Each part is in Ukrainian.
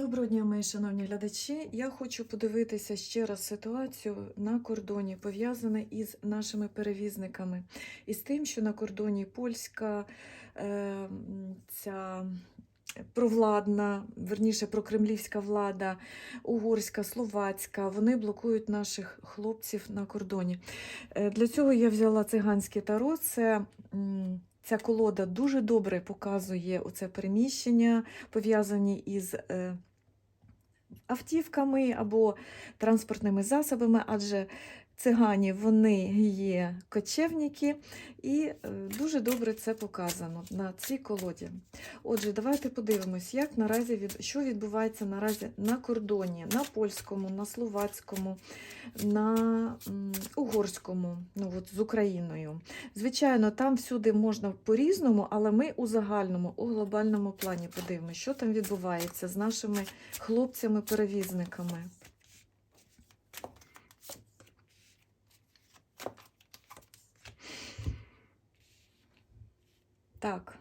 Доброго дня, мої шановні глядачі. Я хочу подивитися ще раз ситуацію на кордоні, пов'язане із нашими перевізниками, і з тим, що на кордоні польська е, ця провладна, верніше прокремлівська влада, угорська, словацька, вони блокують наших хлопців на кордоні. Е, Для цього я взяла циганське таро. Це Ця колода дуже добре показує оце переміщення, пов'язані із е, автівками або транспортними засобами, адже цигані вони є кочевники, і е, дуже добре це показано на цій колоді. Отже, давайте подивимось, як наразі від... що відбувається наразі на кордоні, на польському, на словацькому, на угорському, ну от з Україною. Звичайно, там всюди можна по-різному, але ми у загальному, у глобальному плані подивимося, що там відбувається з нашими хлопцями-перевізниками. Так.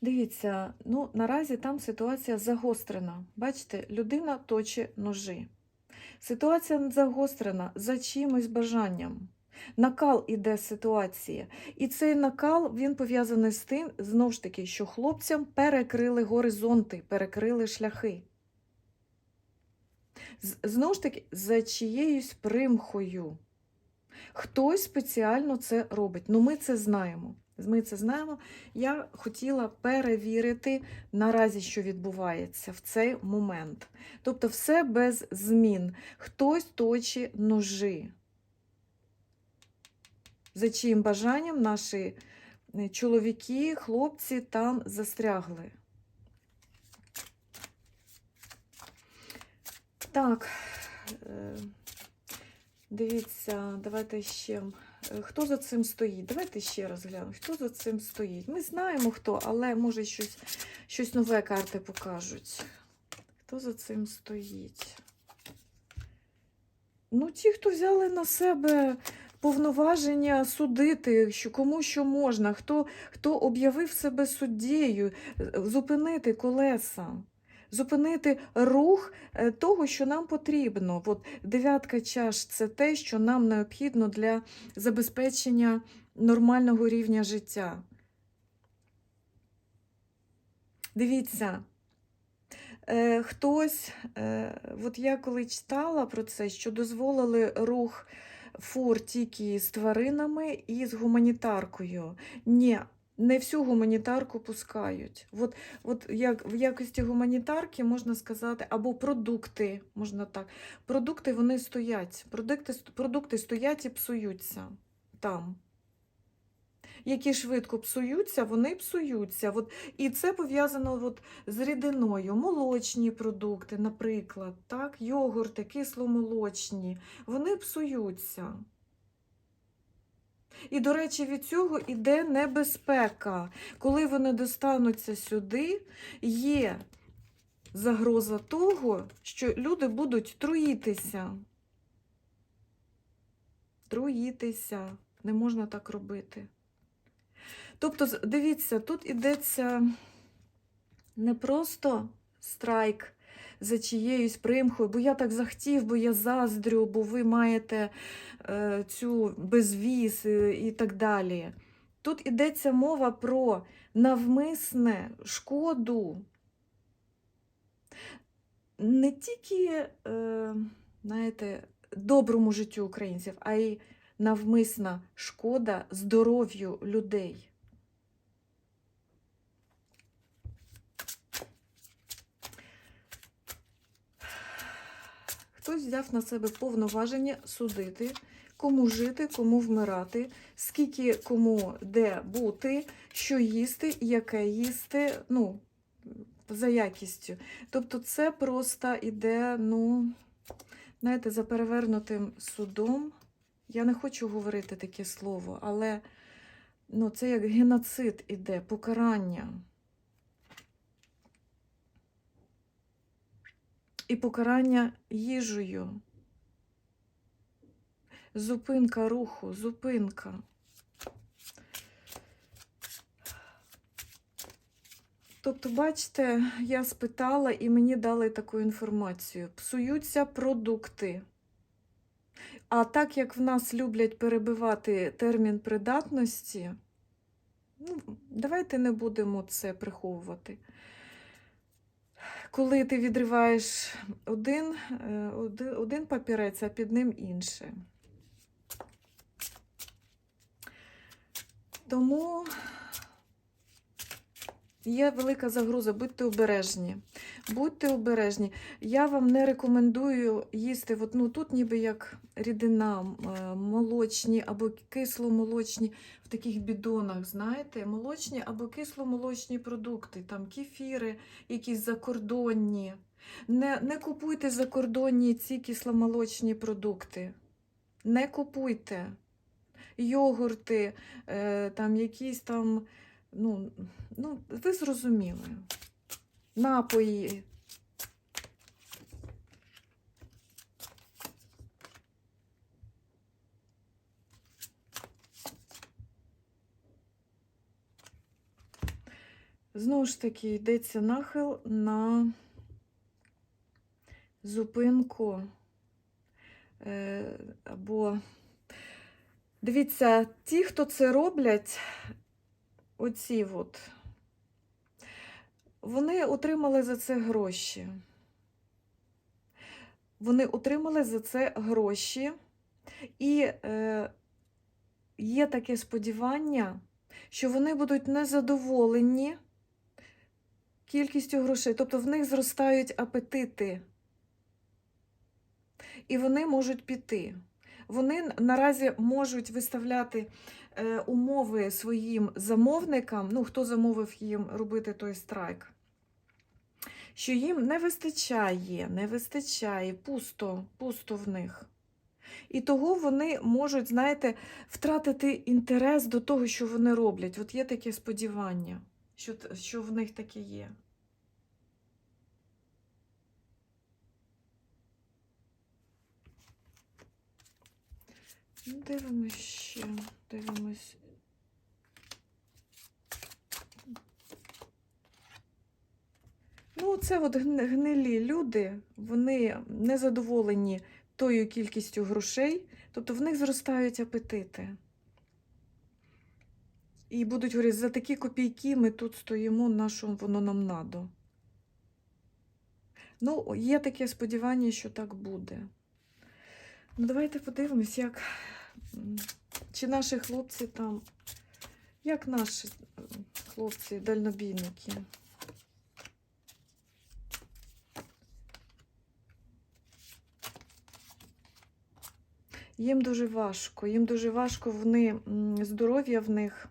Дивіться, ну наразі там ситуація загострена. Бачите, людина точить ножі. Ситуація загострена за чимось бажанням. Накал іде ситуації. І цей накал він пов'язаний з тим, знову ж таки, що хлопцям перекрили горизонти, перекрили шляхи. Знову ж таки, за чиєюсь примхою. Хтось спеціально це робить. Ну, ми це знаємо. Ми це знаємо. Я хотіла перевірити наразі, що відбувається в цей момент. Тобто, все без змін. Хтось точить ножі. За чиїм бажанням наші е, чоловіки, хлопці там застрягли. Так, е, дивіться, давайте ще. Хто за цим стоїть? Давайте ще раз глянемо. Хто за цим стоїть? Ми знаємо хто, але може щось, щось нове карти покажуть. Хто за цим стоїть? Ну, ті, хто взяли на себе повноваження судити, що кому що можна, хто, хто об'явив себе суддєю, е, зупинити колеса, зупинити рух е, того, що нам потрібно. От дев'ятка чаш це те, що нам необхідно для забезпечення нормального рівня життя. Дивіться. Е, хтось, е, от я коли читала про це, що дозволили рух фур тільки з тваринами і з гуманітаркою. Ні, не всю гуманітарку пускають. От, от як, в якості гуманітарки можна сказати, або продукти, можна так. Продукти вони стоять. Продукти, продукти стоять і псуються там. Які швидко псуються, вони псуються. От, і це пов'язано от, з рідиною. Молочні продукти, наприклад, так, йогурти, кисломолочні, вони псуються. І, до речі, від цього йде небезпека. Коли вони достануться сюди, є загроза того, що люди будуть труїтися. Труїтися. Не можна так робити. Тобто, дивіться, тут ідеться не просто страйк за чиєюсь примхою, бо я так захотів, бо я заздрю, бо ви маєте е, цю безвіз е, і так далі. Тут ідеться мова про навмисне шкоду не тільки, е, знаєте, доброму життю українців, а й навмисна шкода здоров'ю людей. Хтось взяв на себе повноваження судити, кому жити, кому вмирати, скільки кому де бути, що їсти, яке їсти, ну, за якістю. Тобто це просто іде, ну, знаєте, за перевернутим судом. Я не хочу говорити таке слово, але ну, це як геноцид іде, покарання. І покарання їжею. Зупинка руху, зупинка. Тобто, бачите, я спитала і мені дали таку інформацію. Псуються продукти. А так як в нас люблять перебивати термін придатності, ну, давайте не будемо це приховувати. Коли ти відриваєш один, е, один, папірець, а під ним інший. Тому є велика загроза, будьте обережні. Будьте обережні. Я вам не рекомендую їсти, от, ну, тут ніби як рідина, е, молочні або кисломолочні в таких бідонах, знаєте, молочні або кисломолочні продукти, там кефіри, якісь закордонні. Не, не купуйте закордонні ці кисломолочні продукти. Не купуйте. Йогурти, е, там якісь там, ну, ну, ви зрозуміли. Напої. Знову ж таки, йдеться нахил на зупинку е, або дивіться, ті, хто це роблять, оці от, вони отримали за це гроші. Вони отримали за це гроші, і е, є таке сподівання, що вони будуть незадоволені кількістю грошей, тобто в них зростають апетити, і вони можуть піти. Вони наразі можуть виставляти е, умови своїм замовникам, ну, хто замовив їм робити той страйк, що їм не вистачає, не вистачає, пусто, пусто в них. І того вони можуть, знаєте, втратити інтерес до того, що вони роблять. От є таке сподівання, що, що в них таке є. Дивимось ще, дивимось. Ну, це от гнилі люди, вони незадоволені тою кількістю грошей, тобто в них зростають апетити. І будуть говорити, за такі копійки ми тут стоїмо, на воно нам надо. Ну, є таке сподівання, що так буде. Ну, давайте подивимось, як чи наші хлопці там, як наші хлопці, дальнобійники. Їм дуже важко, їм дуже важко, вони здоров'я в них.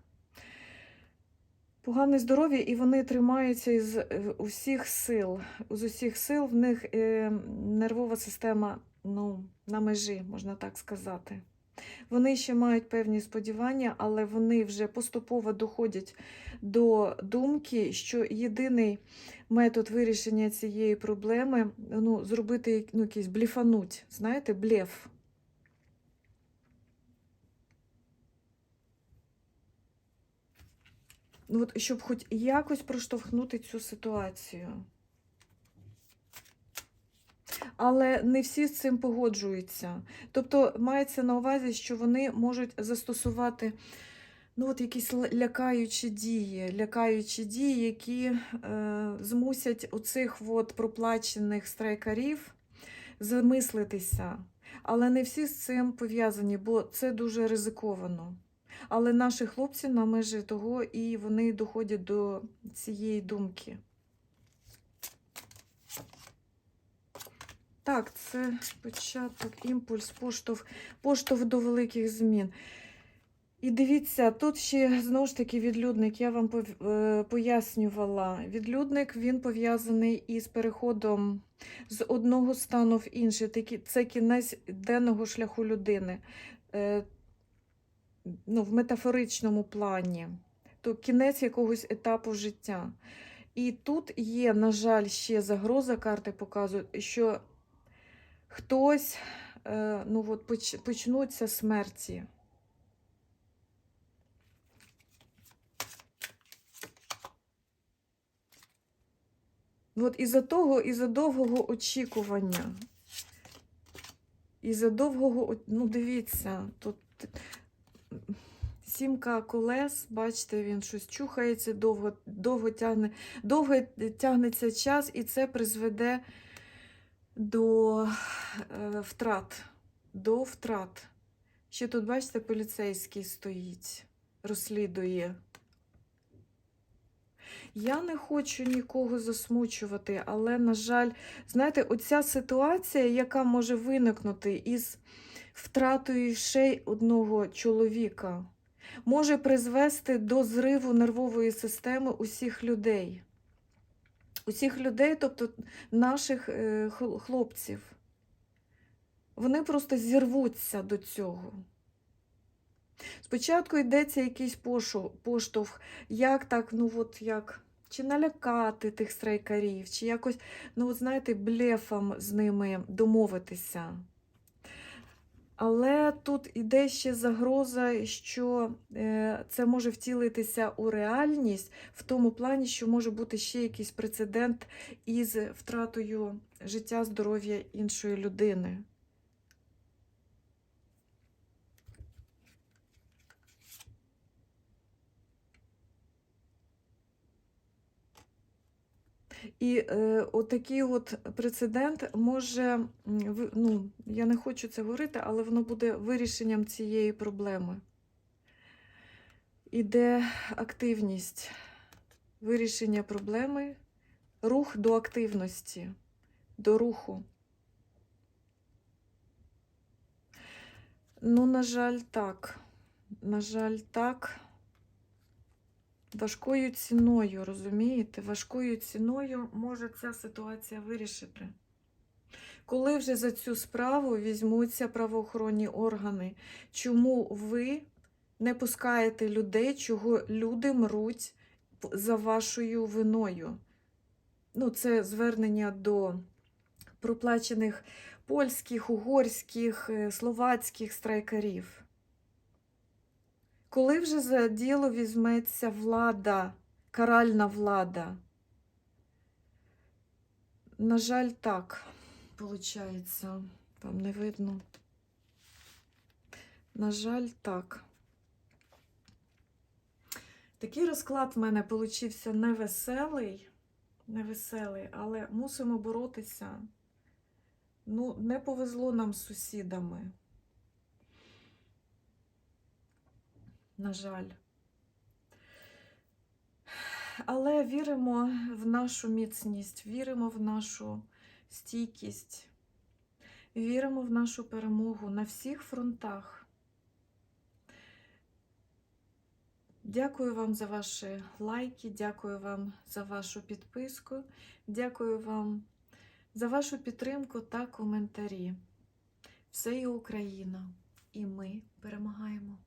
Погане здоров'я, і вони тримаються із е, усіх сил. З усіх сил в них е, нервова система ну, на межі, можна так сказати. Вони ще мають певні сподівання, але вони вже поступово доходять до думки, що єдиний метод вирішення цієї проблеми ну, зробити ну, якийсь бліфануть, знаєте, блеф. Ну, от, щоб хоч якось проштовхнути цю ситуацію. Але не всі з цим погоджуються. Тобто мається на увазі, що вони можуть застосувати ну, от якісь лякаючі дії, лякаючі дії, які е, змусять оцих от проплачених страйкарів замислитися. Але не всі з цим пов'язані, бо це дуже ризиковано. Але наші хлопці на межі того і вони доходять до цієї думки. Так, це початок, імпульс, поштовх, поштовх до великих змін. І дивіться, тут ще знову ж таки відлюдник, я вам е, пояснювала. Відлюдник він пов'язаний із переходом з одного стану в інший. Це кінець денного шляху людини. Ну, в метафоричному плані, то кінець якогось етапу життя. І тут є, на жаль, ще загроза, карти показують, що хтось, е, ну от почнуться смерті. От із-за того, із-за довгого очікування. Із-за довгого, ну дивіться, тут сімка колес, бачите, він щось чухається, довго, довго, тягне, довго тягнеться час, і це призведе до е, втрат. До втрат. Ще тут, бачите, поліцейський стоїть, розслідує. Я не хочу нікого засмучувати, але, на жаль, знаєте, оця ситуація, яка може виникнути із втратою ще й одного чоловіка, може призвести до зриву нервової системи усіх людей. Усіх людей, тобто наших е, хлопців. Вони просто зірвуться до цього. Спочатку йдеться якийсь поштовх, як так, ну от як, чи налякати тих страйкарів, чи якось, ну от знаєте, блефом з ними домовитися. Але тут іде ще загроза, що е, це може втілитися у реальність в тому плані, що може бути ще якийсь прецедент із втратою життя, здоров'я іншої людини. І е, отакий от прецедент може, ну, я не хочу це говорити, але воно буде вирішенням цієї проблеми. Іде активність, вирішення проблеми, рух до активності, до руху. Ну, на жаль, так. На жаль, так. Важкою ціною, розумієте? Важкою ціною може ця ситуація вирішити. Коли вже за цю справу візьмуться правоохоронні органи, чому ви не пускаєте людей, чого люди мруть за вашою виною? Ну, це звернення до проплачених польських, угорських, е, словацьких страйкарів. Коли вже за діло візьметься влада, каральна влада? На жаль, так, виходить. Вам не видно. На жаль, так. Такий розклад в мене получився невеселий, невеселий, але мусимо боротися. Ну, не повезло нам з сусідами. На жаль. Але віримо в нашу міцність, віримо в нашу стійкість, віримо в нашу перемогу на всіх фронтах. Дякую вам за ваші лайки, дякую вам за вашу підписку, дякую вам за вашу підтримку та коментарі. Все є Україна, і ми перемагаємо.